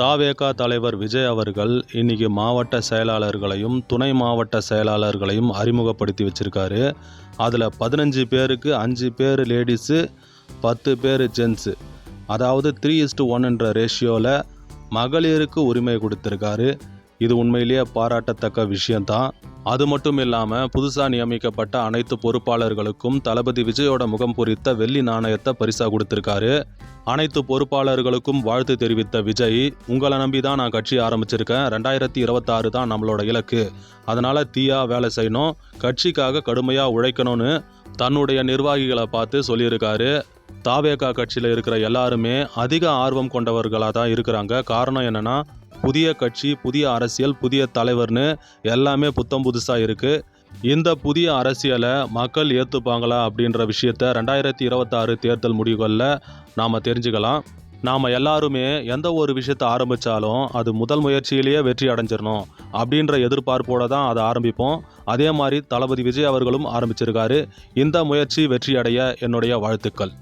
தாவேகா தலைவர் விஜய் அவர்கள் இன்னைக்கு மாவட்ட செயலாளர்களையும் துணை மாவட்ட செயலாளர்களையும் அறிமுகப்படுத்தி வச்சிருக்காரு. அதில் பதினஞ்சு பேருக்கு அஞ்சு பேர் லேடிஸு பத்து பேர் ஜென்ஸு அதாவது த்ரீ இஸ்டு ஒன்ன்ற ரேஷியோவில் மகளிருக்கு உரிமை கொடுத்துருக்காரு. இது உண்மையிலேயே பாராட்டத்தக்க விஷயம்தான். அது மட்டும் இல்லாமல் புதுசாக நியமிக்கப்பட்ட அனைத்து பொறுப்பாளர்களுக்கும் தளபதி விஜயோட முகம் பொறித்த வெள்ளி நாணயத்தை பரிசாக கொடுத்துருக்காரு. அனைத்து பொறுப்பாளர்களுக்கும் வாழ்த்து தெரிவித்த விஜய் உங்களை நம்பி தான் நான் கட்சி ஆரம்பிச்சிருக்கேன். ரெண்டாயிரத்தி இருபத்தாறு தான் நம்மளோட இலக்கு. அதனால் தீயா வேலை செய்யணும். கட்சிக்காக கடுமையாக உழைக்கணும்னு தன்னுடைய நிர்வாகிகளை பார்த்து சொல்லியிருக்காரு. தாவேகா கட்சியில் இருக்கிற எல்லாருமே அதிக ஆர்வம் கொண்டவர்களாக தான் இருக்கிறாங்க. காரணம் என்னன்னா புதிய கட்சி புதிய அரசியல் புதிய தலைவர்னு எல்லாமே புத்தம் புதுசாக இருக்குது இந்த புதிய அரசியலை மக்கள் ஏற்றுப்பாங்களா அப்படின்ற விஷயத்த ரெண்டாயிரத்தி இருபத்தாறு தேர்தல் முடிவுகளில் நாம் தெரிஞ்சுக்கலாம். நாம் எல்லாருமே எந்த ஒரு விஷயத்தை ஆரம்பித்தாலும் அது முதல் முயற்சியிலேயே வெற்றி அடைஞ்சிடணும் அப்படின்ற எதிர்பார்ப்போடு தான் அதை ஆரம்பிப்போம். அதே மாதிரி தளபதி விஜய் அவர்களும் ஆரம்பிச்சிருக்காரு. இந்த முயற்சி வெற்றி அடைய என்னுடைய வாழ்த்துக்கள்.